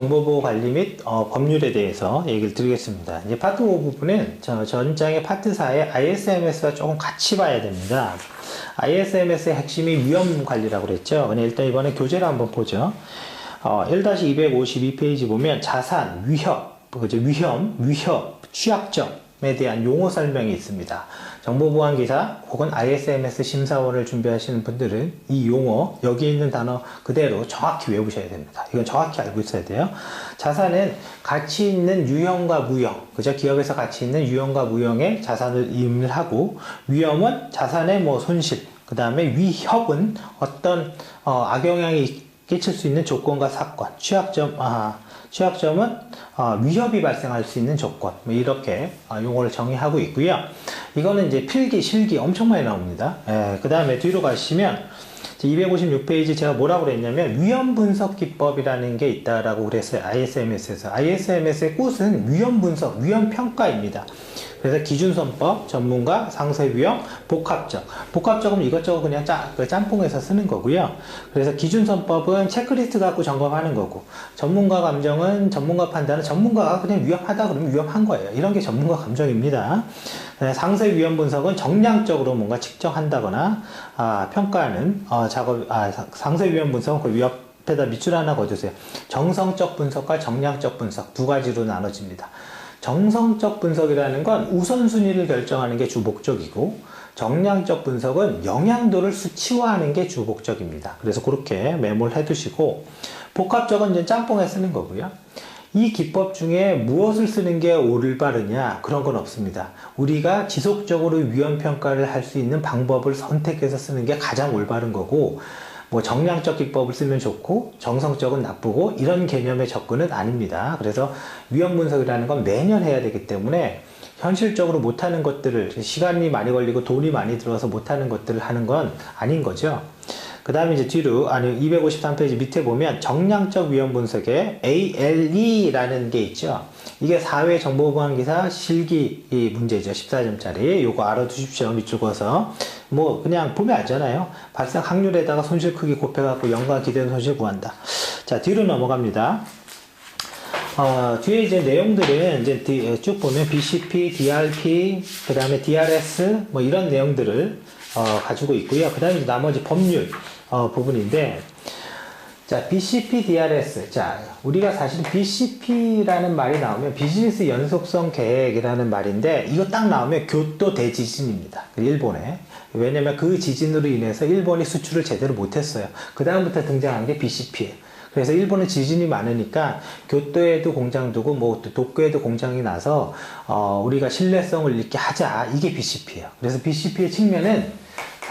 정보보호 관리 및 어, 법률에 대해서 얘기를 드리겠습니다. 이제 파트 5 부분은 저 전장의 파트 4에 ISMS가 조금 같이 봐야 됩니다. ISMS의 핵심이 위험 관리라고 그랬죠. 근데 일단 이번에 교재를 한번 보죠. 어, 1-252페이지 보면 자산, 위협? 위험, 위협, 취약점 에 대한 용어 설명이 있습니다. 정보보안 기사 혹은 ISMS 심사원을 준비하시는 분들은 이 용어 여기 있는 단어 그대로 정확히 외우셔야 됩니다. 이건 정확히 알고 있어야 돼요. 자산은 가치 있는 유형과 무형, 그죠? 기업에서 가치 있는 유형과 무형의 자산을 의미하고 위험은 자산의 뭐 손실, 그 다음에 위협은 어떤 어, 악영향이 끼칠 수 있는 조건과 사건, 취약점, 아, 취약점은 어, 위협이 발생할 수 있는 조건, 뭐 이렇게 어, 용어를 정의하고 있고요. 이거는 이제 필기, 실기 엄청 많이 나옵니다. 그 다음에 뒤로 가시면 256페이지 제가 뭐라고 그랬냐면 위험 분석 기법이라는 게 있다라고 그랬어요. ISMS에서. ISMS의 꽃은 위험 분석, 위험 평가입니다. 그래서 기준선법, 전문가, 상세위험, 복합적. 복합적은 이것저것 그냥 짜, 그 짬뽕해서 쓰는 거고요. 그래서 기준선법은 체크리스트 갖고 점검하는 거고, 전문가 감정은 전문가 판단은 전문가가 그냥 위험하다 그러면 위험한 거예요. 이런 게 전문가 감정입니다. 상세 위험 분석은 정량적으로 뭔가 측정한다거나, 아, 평가하는, 어, 작업, 아, 상세 위험 분석은 그 위협에다 밑줄 하나 거두세요. 정성적 분석과 정량적 분석 두 가지로 나눠집니다. 정성적 분석이라는 건 우선순위를 결정하는 게 주 목적이고 정량적 분석은 영향도를 수치화하는 게 주 목적입니다. 그래서 그렇게 메모를 해두시고 복합적은 이제 짬뽕에 쓰는 거고요. 이 기법 중에 무엇을 쓰는 게 올바르냐 그런 건 없습니다. 우리가 지속적으로 위험 평가를 할 수 있는 방법을 선택해서 쓰는 게 가장 올바른 거고 뭐 정량적 기법을 쓰면 좋고 정성적은 나쁘고 이런 개념의 접근은 아닙니다. 그래서 위험 분석이라는 건 매년 해야 되기 때문에 현실적으로 못하는 것들을 시간이 많이 걸리고 돈이 많이 들어서 못하는 것들을 하는 건 아닌 거죠. 그 다음에 이제 뒤로, 아니, 253페이지 밑에 보면 정량적 위험 분석에 ALE라는 게 있죠. 이게 사회 정보보안기사 실기 문제죠. 14점짜리. 요거 알아두십시오. 밑줄 그어서. 뭐, 그냥 보면 알잖아요. 발생 확률에다가 손실 크기 곱해갖고 연관 기대는 손실 구한다. 자, 뒤로 넘어갑니다. 어, 뒤에 이제 내용들은 이제 뒤, 쭉 보면 BCP, DRP, 그 다음에 DRS, 뭐 이런 내용들을 어, 가지고 있고요. 그 다음에 나머지 법률 어, 부분인데, 자, BCP, DRS. 자, 우리가 사실 BCP라는 말이 나오면 비즈니스 연속성 계획이라는 말인데, 이거 딱 나오면 교토 대지진입니다. 그 일본에. 왜냐면 그 지진으로 인해서 일본이 수출을 제대로 못했어요. 그 다음부터 등장한 게 BCP예요. 그래서 일본은 지진이 많으니까 교토에도 공장 두고 뭐 도쿄에도 공장이 나서 어, 우리가 신뢰성을 잃게 하자 이게 BCP예요. 그래서 BCP의 측면은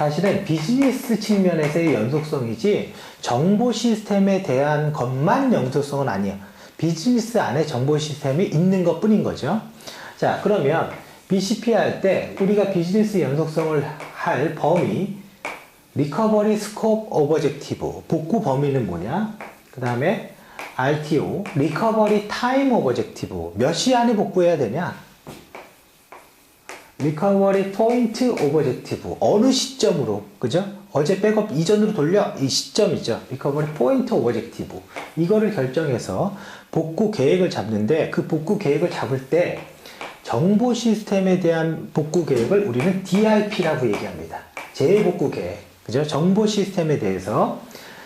사실은 비즈니스 측면에서의 연속성이지 정보 시스템에 대한 것만 연속성은 아니에요. 비즈니스 안에 정보 시스템이 있는 것 뿐인 거죠. 자, 그러면 BCP 할 때 우리가 비즈니스 연속성을 할 범위, 리커버리 스코프 오버젝티브, 복구 범위는 뭐냐? 그 다음에 RTO, 리커버리 타임 오버젝티브, 몇 시 안에 복구해야 되냐? 리커버리 포인트 오버젝티브 어느 시점으로 그죠? 어제 백업 이전으로 돌려 이 시점이죠. 리커버리 포인트 오버젝티브 이거를 결정해서 복구 계획을 잡는데 그 복구 계획을 잡을 때 정보 시스템에 대한 복구 계획을 우리는 DRP라고 얘기합니다. 재복구 계획 그죠? 정보 시스템에 대해서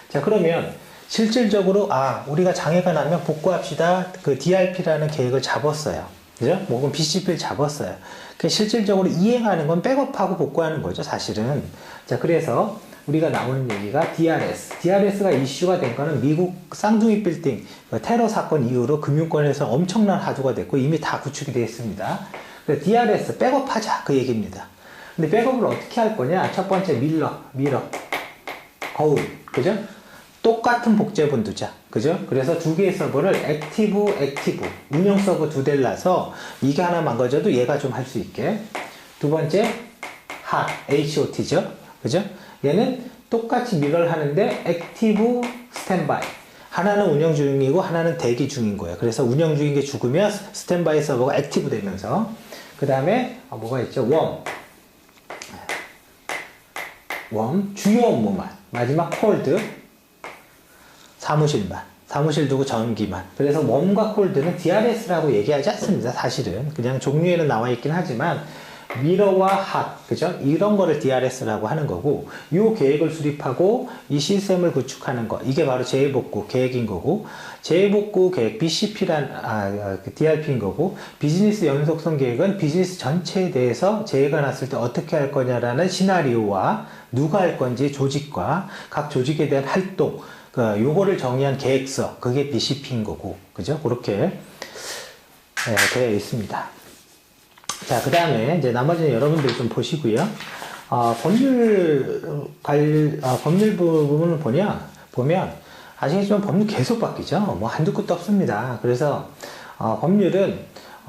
자 그러면 실질적으로 아 우리가 장애가 나면 복구합시다 그 DRP라는 계획을 잡았어요. 그죠? 혹은 BCP를 잡았어요. 그 실질적으로 이행하는 건 백업하고 복구하는 거죠, 사실은. 자, 그래서 우리가 나오는 얘기가 DRS. DRS가 이슈가 된 거는 미국 쌍둥이 빌딩 그 테러 사건 이후로 금융권에서 엄청난 하도가 됐고 이미 다 구축이 되어 있습니다. 그래서 DRS 백업하자 그 얘기입니다. 근데 백업을 어떻게 할 거냐? 첫 번째 밀러, 밀어, 거울, 그죠? 똑같은 복제본 두자. 그죠? 그래서 두 개의 서버를 액티브, 액티브, 운영 서버 두 대를 놔서 이게 하나 망가져도 얘가 좀 할 수 있게. 두 번째, 핫, HOT죠? 그죠? 얘는 똑같이 미러를 하는데 액티브, 스탠바이. 하나는 운영 중이고 하나는 대기 중인 거예요. 그래서 운영 중인 게 죽으면 스탠바이 서버가 액티브 되면서 그 다음에 아, 뭐가 있죠? 웜. 웜, 주요 업무만. 마지막 콜드, 사무실만. 사무실 두고 전기만. 그래서 웜과 콜드는 DRS라고 얘기하지 않습니다. 사실은. 그냥 종류에는 나와 있긴 하지만 미러와 핫, 그죠? 이런 거를 DRS라고 하는 거고, 이 계획을 수립하고 이 시스템을 구축하는 거, 이게 바로 재해복구 계획인 거고, 재해복구 계획, BCP란, 아, 그 DRP인 거고, 비즈니스 연속성 계획은 비즈니스 전체에 대해서 재해가 났을 때 어떻게 할 거냐라는 시나리오와 누가 할 건지 조직과 각 조직에 대한 활동, 그, 요거를 정의한 계획서, 그게 BCP인 거고, 그죠? 그렇게 네, 되어 있습니다. 자, 그 다음에 이제 나머지는 여러분들이 좀 보시고요. 어, 법률 관, 어, 법률 부분을 보냐, 보면 아시겠지만 법률 계속 바뀌죠. 뭐 한두 끝도 없습니다. 그래서 어, 법률은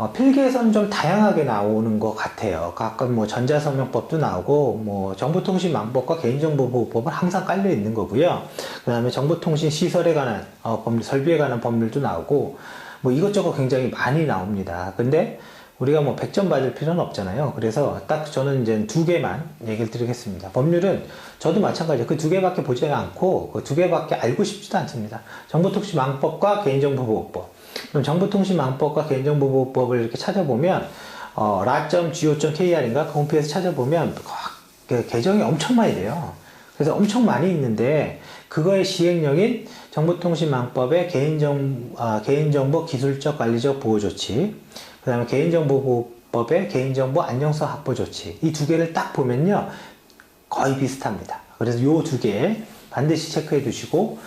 어, 필기에서는 좀 다양하게 나오는 것 같아요. 가끔 뭐 전자서명법도 나오고, 뭐 정보통신망법과 개인정보보호법은 항상 깔려 있는 거고요. 그 다음에 정보통신 시설에 관한 어, 법률, 설비에 관한 법률도 나오고, 뭐 이것저것 굉장히 많이 나옵니다. 근데 우리가 뭐 100점 받을 필요는 없잖아요. 그래서 딱 저는 이제 두 개만 얘기를 드리겠습니다. 법률은 저도 마찬가지예요. 그 두 개밖에 보지 않고 그 두 개밖에 알고 싶지도 않습니다. 정보통신망법과 개인정보보호법. 그럼 정보통신망법과 개인정보보호법을 이렇게 찾아보면 어, ra.go.kr인가 그 홈페이지에서 찾아보면 그 개정이 엄청 많이 돼요. 그래서 엄청 많이 있는데 그거의 시행령인 정보통신망법의 개인정, 아, 개인정보 기술적 관리적 보호조치 그 다음에 개인정보보호법의 개인정보 안정성 확보 조치 이 두 개를 딱 보면요 거의 비슷합니다. 그래서 요 두 개 반드시 체크해 두시고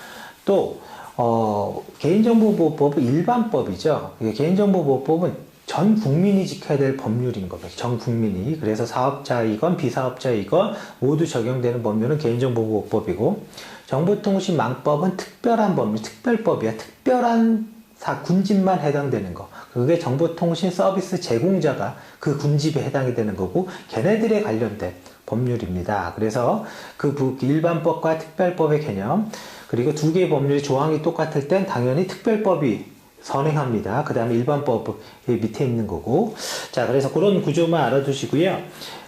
또 어, 개인정보보호법은 일반법이죠. 개인정보보호법은 전 국민이 지켜야 될 법률인 겁니다. 전 국민이. 그래서 사업자이건 비사업자이건 모두 적용되는 법률은 개인정보보호법이고 정보통신망법은 특별한 법률, 특별법이야. 특별한 사 군집만 해당되는 거. 그게 정보통신 서비스 제공자가 그 군집에 해당이 되는 거고 걔네들에 관련된 법률입니다. 그래서 그 일반법과 특별법의 개념 그리고 두 개의 법률이 조항이 똑같을 땐 당연히 특별법이 선행합니다. 그 다음에 일반법 밑에 있는 거고. 자, 그래서 그런 구조만 알아두시고요.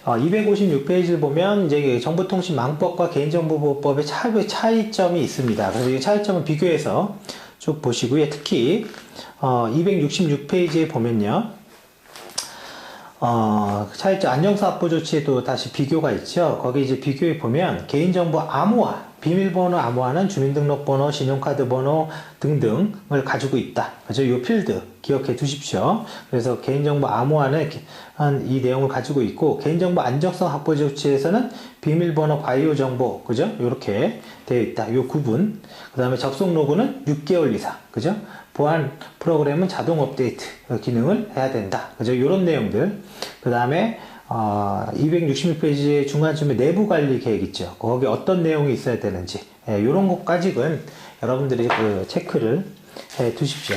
어, 256페이지를 보면 이제 정보통신망법과 개인정보보호법의 차이 점이 있습니다. 그래서 이 차이점을 비교해서 쭉 보시고요. 특히 어, 266페이지에 보면요. 어, 차이점 안정사 확보 조치에도 다시 비교가 있죠. 거기 이제 비교해 보면 개인정보 암호화 비밀번호 암호화는 주민등록번호, 신용카드 번호 등등을 가지고 있다. 이 필드 기억해 두십시오. 그래서 개인정보 암호화는 이 내용을 가지고 있고 개인정보 안정성 확보 조치에서는 비밀번호 과요 정보 그죠? 이렇게 되어 있다. 이 구분. 그 다음에 접속 로그는 6개월 이상 그죠? 보안 프로그램은 자동 업데이트 기능을 해야 된다. 그죠? 이런 내용들. 그 다음에 어, 266페이지의 중간쯤에 내부 관리 계획 있죠. 거기 어떤 내용이 있어야 되는지, 예, 이런 것까지는 여러분들이 그 체크를 해 두십시오.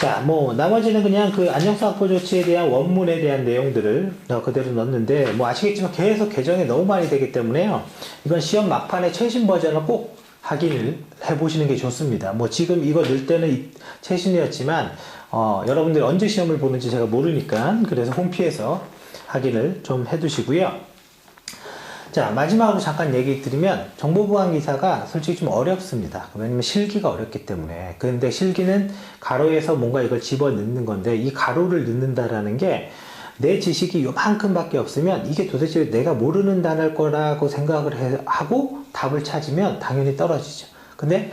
자, 뭐, 나머지는 그냥 그 확보 조치에 대한 원문에 대한 내용들을 그대로 넣었는데, 뭐 아시겠지만 계속 개정이 너무 많이 되기 때문에요. 이건 시험 막판에 최신 버전을 꼭 확인을 해보시는 게 좋습니다. 뭐 지금 이거 넣을 때는 최신이었지만, 어, 여러분들이 언제 시험을 보는지 제가 모르니까, 그래서 홈피에서 확인을 좀 해두시고요. 자, 마지막으로 잠깐 얘기 드리면 정보보안 기사가 솔직히 좀 어렵습니다. 왜냐면 실기가 어렵기 때문에. 그런데 실기는 가로에서 뭔가 이걸 집어 넣는 건데 이 가로를 넣는다라는 게 내 지식이 요만큼 밖에 없으면 이게 도대체 내가 모르는 단어일 거라고 생각을 하고 답을 찾으면 당연히 떨어지죠. 근데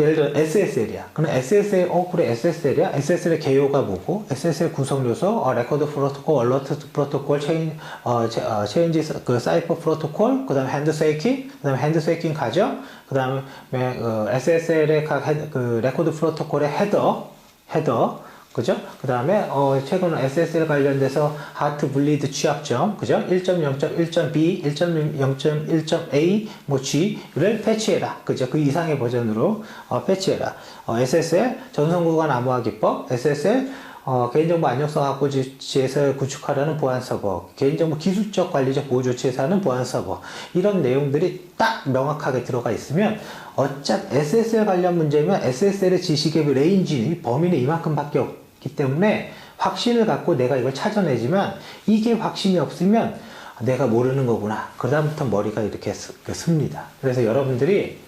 예를 들어 SSL이야. 그럼 SSL, 어, 그래, SSL이야? SSL의 개요가 뭐고, SSL 구성 요소, 어, 레코드 프로토콜, 얼러트 프로토콜, 체인, 어, 체, 어, 체인지, 그, 사이퍼 프로토콜, 그 다음에 핸드세이킹, 그 다음에 핸드세이킹 가죠? 그 다음에, 어, SSL의 그, 레코드 프로토콜의 헤더, 헤더, 그죠? 그 다음에, 어, 최근 SSL 관련돼서 하트 블리드 취약점, 그죠? 1.0.1.b, 1.0.1.a, 뭐 G를 패치해라. 그죠? 그 이상의 버전으로, 어, 패치해라. 어, SSL, 전송구간 암호화 기법, SSL, 어, 개인정보 안정성 확보 조치에서 구축하려는 보안 서버, 개인정보 기술적 관리적 보호 조치에서 하는 보안 서버, 이런 내용들이 딱 명확하게 들어가 있으면, 어차피 SSL 관련 문제면 SSL의 지식의 레인지, 범위는 이만큼밖에 없있 기 때문에 확신을 갖고 내가 이걸 찾아내지만 이게 확신이 없으면 내가 모르는 거구나. 그다음부터 머리가 이렇게 씁니다. 그래서 여러분들이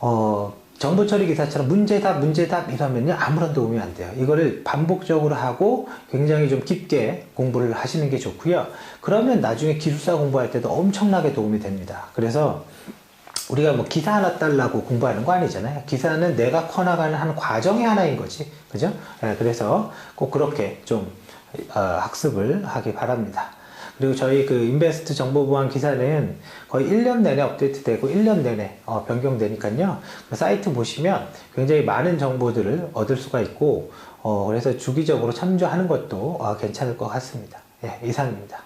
어 정보 처리 기사처럼 문제답, 문제답 이러면요, 아무런 도움이 안 돼요. 이거를 반복적으로 하고 굉장히 좀 깊게 공부를 하시는 게 좋고요. 그러면 나중에 기술사 공부할 때도 엄청나게 도움이 됩니다. 그래서 우리가 뭐 기사 하나 따려고 공부하는 거 아니잖아요. 기사는 내가 커나가는 한 과정의 하나인 거지. 그죠? 예, 그래서 꼭 그렇게 좀 어, 학습을 하기 바랍니다. 그리고 저희 그 인베스트 정보보안 기사는 거의 1년 내내 업데이트 되고 1년 내내 어, 변경되니까요. 그 사이트 보시면 굉장히 많은 정보들을 얻을 수가 있고 어, 그래서 주기적으로 참조하는 것도 어, 괜찮을 것 같습니다. 예, 이상입니다.